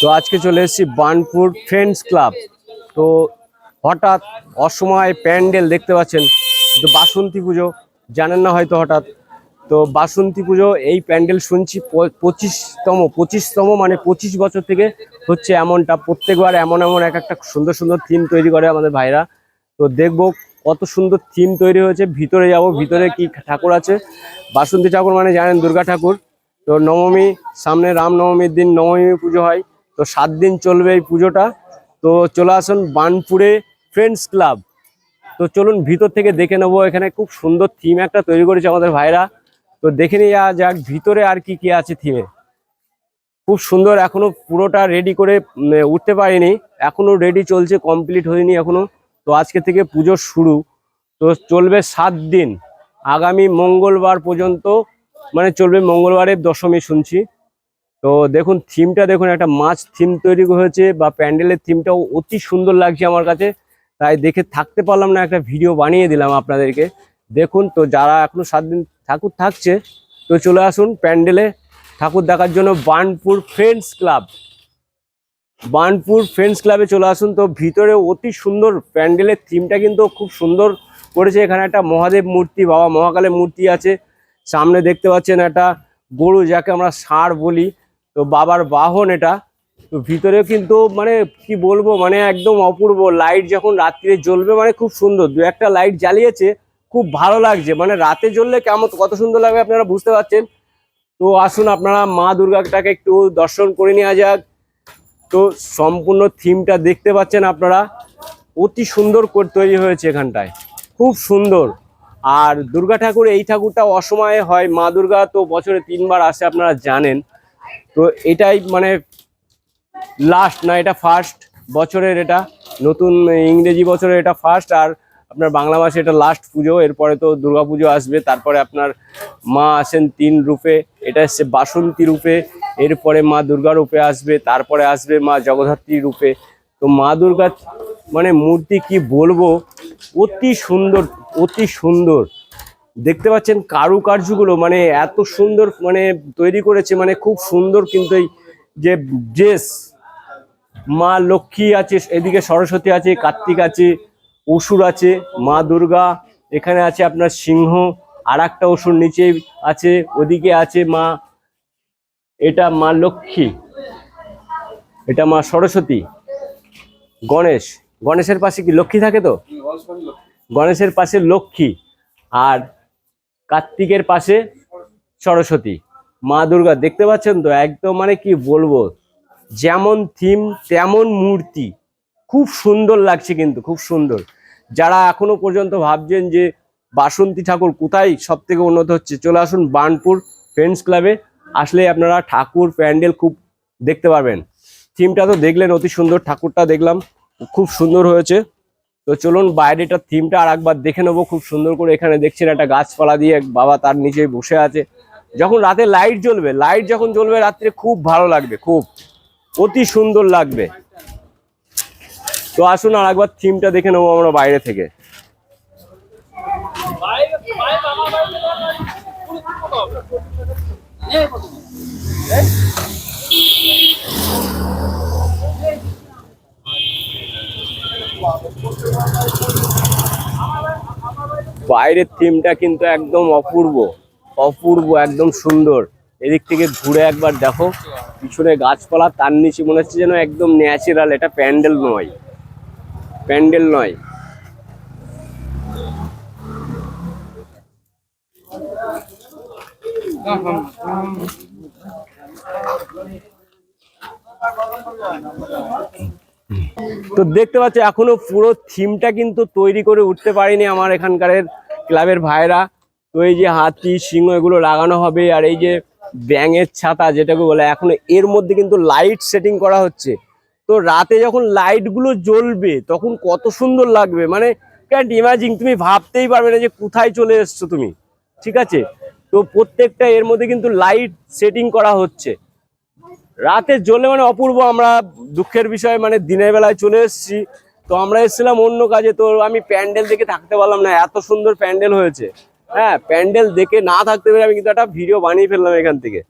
তো আজকে চলে এসেছি বার্নপুর ফ্রেন্ডস ক্লাব তো হঠাৎ অসময় প্যান্ডেল দেখতে পাচ্ছেন তো বাসন্তী পুজো, জানেন না হয়তো হঠাৎ। তো বাসন্তী পুজো, এই প্যান্ডেল শুনছি পঁচিশতম পঁচিশতম মানে পঁচিশ বছর থেকে হচ্ছে এমনটা। প্রত্যেকবার এমন এমন এক একটা সুন্দর সুন্দর থিম তৈরি করে আমাদের ভাইরা। তো দেখব কত সুন্দর থিম তৈরি হয়েছে, ভিতরে যাব, ভিতরে কি ঠাকুর আছে। বাসন্তী ঠাকুর মানে জানেন দুর্গা ঠাকুর। তো নবমী, সামনে রামনবমীর দিন নবমী পুজো হয়। তো সাত দিন চলবে এই পুজোটা। তো চলে আসুন বানপুরে ফ্রেন্ডস ক্লাব তো চলুন ভিতর থেকে দেখে নেব, এখানে খুব সুন্দর থিম একটা তৈরি করেছে আমাদের ভাইরা। তো দেখে নিয়ে যাক, ভিতরে আর কি কি আছে থিমে খুব সুন্দর, এখনও পুরোটা রেডি করে উঠতে পারিনি। এখনও রেডি চলছে কমপ্লিট হয়নি এখনও। তো আজকে থেকে পুজো শুরু। তো চলবে সাত দিন। আগামী মঙ্গলবার পর্যন্ত মানে চলবে মঙ্গলবারের দশমী শুনছি। তো দেখুন থিমটা দেখুন, একটা মাছ থিম তৈরি হয়েছে বা প্যান্ডেলের থিমটাও অতি সুন্দর লাগছে আমার কাছে। তাই দেখে থাকতে পারলাম না, একটা ভিডিও বানিয়ে দিলাম আপনাদেরকে। দেখুন, তো যারা এখনও সাত দিন ঠাকুর থাকছে, তো চলে আসুন প্যান্ডেলে ঠাকুর দেখার জন্য Burnpur friends club Burnpur friends ক্লাবে চলে আসুন, তো ভিতরে অতি সুন্দর প্যান্ডেলের থিমটা কিন্তু খুব সুন্দর করেছে। এখানে একটা মহাদেব মূর্তি, বাবা মহাকালের মূর্তি আছে। সামনে দেখতে পাচ্ছেন একটা গরু, যাকে আমরা ষাঁড় বলি। তো বাবার বাহন এটা। তো ভিতরেও কিন্তু মানে কি বলব মানে একদম অপূর্ব লাইট যখন রাত্রিরে জ্বলবে মানে খুব সুন্দর। দু একটা লাইট জ্বালিয়েছে, খুব ভালো লাগছে। মানে রাতে জ্বললে কেমন, কত সুন্দর লাগবে আপনারা বুঝতে পারছেন। তো আসুন আপনারা মা দুর্গাটাকে একটু দর্শন করে নেওয়া যাক। তো সম্পূর্ণ থিমটা দেখতে পাচ্ছেন আপনারা। অতি সুন্দর করে তৈরি হয়েছে এখানটায়। খুব সুন্দর। আর দুর্গা ঠাকুর, এই ঠাকুরটা অসময়ে হয়। মা দুর্গা তো বছরে তিনবার আসে, আপনারা জানেন। তো এটাই মানে লাস্ট না, এটা ফার্স্ট বছরের এটা, নতুন ইংরেজি বছরের এটা ফার্স্ট আর আপনার বাংলা মাসে এটা লাস্ট পুজো, এরপরে তো পুজো আসবে, তারপরে আপনার মা আসেন তিন রূপে, এটা এসছে বাসন্তী রূপে, এরপরে মা দুর্গা রূপে আসবে, তারপরে আসবে মা জগদ্ধাত্রী রূপে। তো মা দুর্গা মানে মূর্তি কি বলব, অতি সুন্দর অতি সুন্দর। দেখতে পাচ্ছেন কারুকার্যগুলো মানে এত সুন্দর মানে তৈরি করেছে মানে খুব সুন্দর কিন্তু এই যে ড্রেস। মা লক্ষ্মী আছে এদিকে সরস্বতী আছে কার্তিক আছে অসুর আছে মা দুর্গা এখানে আছে আপনার সিংহ আর একটা অসুর নিচে আছে ওদিকে আছে মা এটা মা লক্ষ্মী এটা মা সরস্বতী। গণেশ গণেশের পাশে কি লক্ষ্মী থাকে তো? গণেশের পাশে লক্ষ্মী আর কার্তিকের পাশে সরস্বতী। মা দুর্গা, দেখতে পাচ্ছেন তো? একদম মানে কি বলব? যেমন থিম তেমন মূর্তি। খুব সুন্দর লাগছে কিন্তু, খুব সুন্দর। যারা এখনও পর্যন্ত ভাবছেন যে বাসন্তী ঠাকুর কোথায় সব থেকে উন্নত হচ্ছে, চলে আসুন বার্নপুর ফ্রেন্ডস ক্লাবে আসলে আপনারা ঠাকুর প্যান্ডেল খুব দেখতে পারবেন। থিমটা তো দেখলেন, অতি সুন্দর ঠাকুরটা দেখলাম। খুব সুন্দর হয়েছে। তো চলুন বাইরেটার থিমটা আর একবার দেখে নেব। খুব সুন্দর করে এখানে দেখছেন একটা গাছপালা দিয়ে বাবা তার নিচে বসে আছে। যখন রাতে লাইট জ্বলবে লাইট যখন জ্বলবে রাত্রে খুব ভালো লাগবে, খুব। অতি সুন্দর লাগবে। তো আসুন আর একবার থিমটা দেখে নেব আমরা বাইরে থেকে। বাইরের থিমটা কিন্তু একদম অপূর্ব অপূর্ব, একদম সুন্দর। এদিক থেকে ঘুরে একবার দেখো, পিছনে গাছপালা, তার নিচে মনে হচ্ছে যেন একদম ন্যাচারাল এটা প্যান্ডেল নয় প্যান্ডেল নয়। তো দেখতে পাচ্ছ, এখনও পুরো থিমটা কিন্তু তৈরি করে উঠতে পারিনি আমার এখানকার ক্লাবের ভাইরা তো এই যে হাতি, সিংহ এগুলো লাগানো হবে আর এই যে ব্যাঙের ছাতা যেটাকে বলে, এখনও এর মধ্যে কিন্তু লাইট সেটিং করা হচ্ছে। তো রাতে যখন লাইটগুলো জ্বলবে, তখন কত সুন্দর লাগবে। মানে ক্যান্ট ইমাজিন তুমি ভাবতেই পারবে না যে কোথায় চলে এসছো তুমি। ঠিক আছে? তো প্রত্যেকটা এর মধ্যে কিন্তু লাইট সেটিং করা হচ্ছে। রাতে জ্বলে মানে অপূর্ব, আমরা দুঃখের বিষয় মানে দিনের বেলায় চলে এসেছি। তো আমরা এসেছিলাম অন্য কাজে, তো আমি প্যান্ডেল দেখে থাকতে পারলাম না, এত সুন্দর প্যান্ডেল হয়েছে। হ্যাঁ প্যান্ডেল দেখে না থাকতে পেরে আমি কিন্তু একটা ভিডিও বানিয়ে ফেললাম এখান থেকে।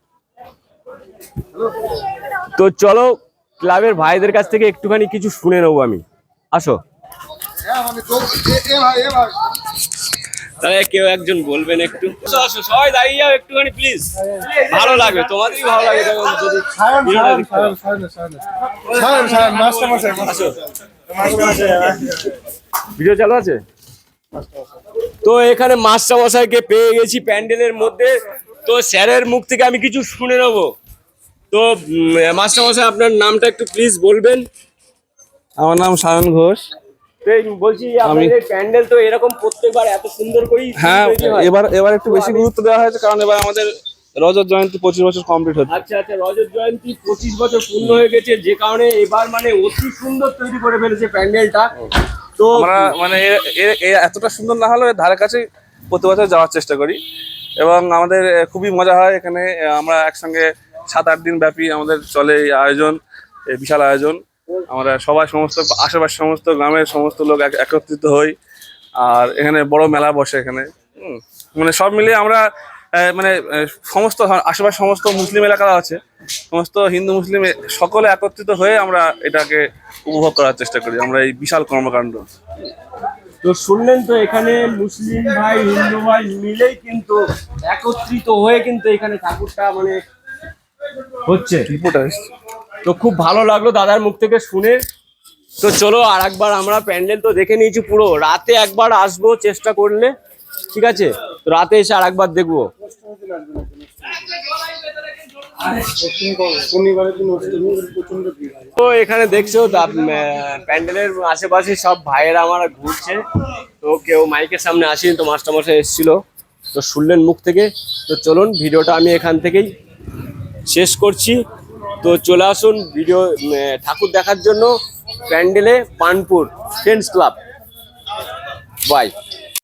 তো চলো, ক্লাবের ভাইদের কাছ থেকে একটুখানি কিছু শুনে নেব আমি। আসো। তাহলে কেউ একজন বলবেন একটু। আসো, আসো, সবাই দাঁড়িয়ে যাও একটুখানি প্লিজ ভালো লাগবে তোমাদেরই ভালো লাগবে যখন যদি ভিডিও চালু আছে? তো এখানে মাস্টার মশাইকে পেয়ে গেছি প্যান্ডেলের মধ্যে। তো স্যারের মুখ থেকে আমি কিছু শুনে নেব। তো মাস্টার মশাই আপনার নামটা একটু প্লিজ বলবেন। আমার নাম সায়ন ঘোষ। বলছি প্যান্ডেল তো এরকম প্রত্যেকবার এত সুন্দর করেই হ্যাঁ এবার এবার একটু বেশি গুরুত্ব দেওয়া হয়েছে কারণ এবার আমাদের রজত জয়ন্তী পঁচিশ বছর কমপ্লিট হচ্ছে। আচ্ছা আচ্ছা রজত জয়ন্তী পঁচিশ বছর পূর্ণ হয়ে গেছে যে কারণে এবার মানে অতি সুন্দর তৈরি করে ফেলেছে প্যান্ডেলটা। তো আমরা মানে এতটা সুন্দর না হলেও এর ধারে কাছে প্রতি বছর যাওয়ার চেষ্টা করি। এবং আমাদের খুবই মজা হয় এখানে আমরা একসঙ্গে সাত আট দিন ব্যাপী আমাদের চলে এই আয়োজন বিশাল আয়োজন। আমরা সবাই সমস্ত আশেপাশে সমস্ত গ্রামের সমস্ত লোক এক- একত্রিত হই। আর এখানে বড় মেলা বসে এখানে। মানে সব মিলিয়ে আমরা মানে সমস্ত আশেপাশে সমস্ত মুসলিম এলাকা আছে। সমস্ত হিন্দু মুসলিম সকলে একত্রিত হয়ে আমরা এটাকে উপভোগ করার চেষ্টা করি। আমরা এই বিশাল কর্মকাণ্ড। তো শুনলেন তো এখানে মুসলিম ভাই হিন্দু ভাই মিলেই কিন্তু একত্রিত হয়ে কিন্তু এখানে ঠাকুরটা মানে হচ্ছে। রিপোর্ট আসছে। তো খুব ভালো লাগল দাদার মুখ থেকে শুনে। তো চলো আর একবার আমরা প্যান্ডেল তো দেখে নিয়েছি পুরো। রাতে একবার আসব চেষ্টা করলে, ঠিক আছে? রাতে এসে আর একবার দেখব। তো এখানে দেখছ প্যান্ডেলের আশেপাশে সব ভাইয়েরা আমার ঘুরছে। তো কেউ মাইকের সামনে আসেনি, তো মাস্টারমশাই এসেছিল। তো শুনলেন মুখ থেকে। তো চলুন, ভিডিওটা আমি এখান থেকেই শেষ করছি। তো চলে আসুন ভিডিও ঠাকুর দেখার জন্য প্যান্ডেলে পানপুর ফ্রেন্ডস ক্লাব। বাই।